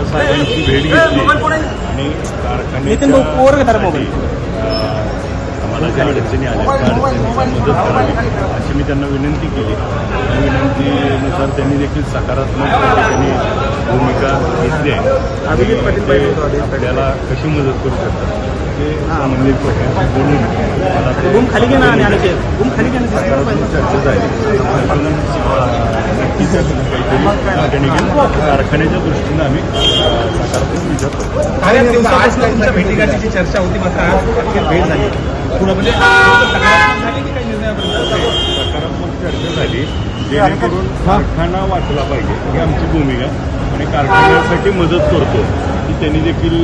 आता साहेबांची भेट घेतली. आणि. अं, आम्हाला ज्या अडचणी आल्या त्या अडचणींची मदत करावी. अशी मी त्यांना विनंती केली. त्या विनंतीनुसार त्यांनी देखील सकारात्मक त्यांनी भूमिका घेतली आहे. आधी. आपल्याला कशी मदत करू शकतात? ते रूम खाली घे ना आणि आणखी. रूम खाली घे ना चर्चा झाली नक्कीच कारखान्याच्या दृष्टीनं आम्ही सकारात्मक विचार करतो काही दिवसापासून तुमच्या भेटीगाठीची चर्चा होती मात्र आज अखेर भेट झाली. पुढं म्हणजे सकारात्मक की चर्चा झाली. जेणेकरून कारखाना वाचला पाहिजे. ही आमची भूमिका. आणि कारखान्यासाठी मदत करतो. ही त्यांनी देखील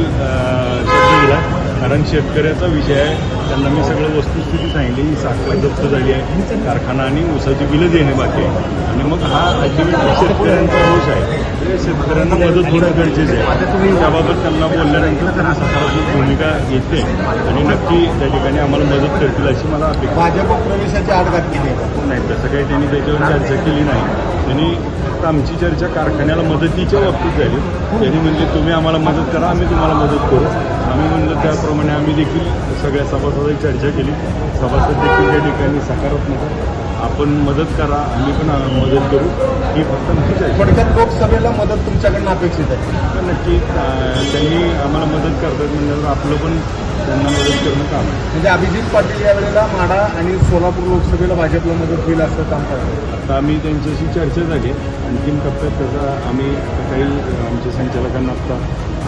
दिला कारण शेतकऱ्याचा विषय आहे. त्यांना मी सगळं वस्तुस्थिती सांगितली. ही साखर जप्त झाली आहे. कारखाना आणि ऊसाची बिलं देणे बाकी आहे. आणि मग हा अल्टिमेटली शेतकऱ्यांचा रोष आहे. ते शेतकऱ्यांना मदत होणं गरजेचं आहे. तुम्ही त्याबाबत त्यांना बोलल्यानंतर त्यांना सकारात्मक भूमिका घेते. आणि नक्की त्या ठिकाणी आम्हाला मदत करतील अशी मला अपेक्षा. भाजप प्रवेशाची आडघात केली आहे नाही तसं काही त्यांनी त्याच्यावर चर्चा केली नाही. त्यांनी फक्त आमची चर्चा कारखान्याला मदतीच्या बाबतीत झाली. त्यांनी म्हणजे तुम्ही आम्हाला मदत करा आम्ही तुम्हाला मदत करू. आम्ही म्हणलं त्याप्रमाणे आम्ही देखील सगळ्या सभासदांची चर्चा केली. सभासद देखील त्या ठिकाणी सकारात्मक. आपण मदत करा आम्ही पण मदत करू. ही फक्त चर्चा. आहे. थोडक्यात लोकसभेला मदत तुमच्याकडनं अपेक्षित आहे. तर नक्की त्यांनी आम्हाला मदत करतात म्हणल्यावर आपलं पण त्यांना मदत करणं काम आहे. म्हणजे अभिजित पाटील यावेळेला माढा आणि सोलापूर लोकसभेला भाजपला मदत होईल असं काम करतात. आता आम्ही त्यांच्याशी चर्चा झाली. अंतिम टप्प्यात त्याचा आम्ही काही आमच्या संचालकांना आता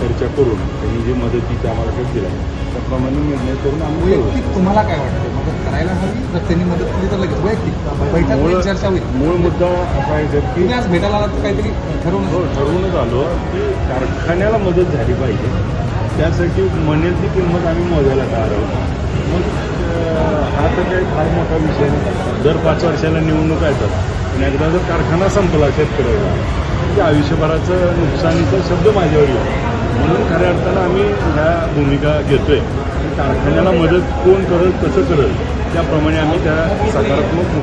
चर्चा करून त्यांनी जे मदतीचा आम्हाला काही दिला त्याप्रमाणे निर्णय करून आम्ही. वैयक्तिक तुम्हाला काय वाटतं? मदत करायला हवी जर त्यांनी मदत केली तर लगेच? वैयक्तिक. बैठक चर्चा होईल. मूळ मुद्दा असा आहे की आज भेटायला तर काहीतरी ठरवून हो ठरवूनच आलो की कारखान्याला मदत झाली पाहिजे. त्यासाठी म्हणेल ती किंमत आम्ही मोजायला तयार आहोत. मग हा तर काही फार मोठा विषय नाही. दर पाच वर्षाला निवडणूक येतात. आणि एकदा जर कारखाना संपला शेतकऱ्याचा की म्हणजे आयुष्यभराचं नुकसानीचा शब्द माझ्यावर येईल म्हणून खऱ्या अर्थानं आम्ही ह्या भूमिका घेतोय. आहे कारखान्याला मदत कोण करत कसं करत त्याप्रमाणे आम्ही त्या सकारात्मक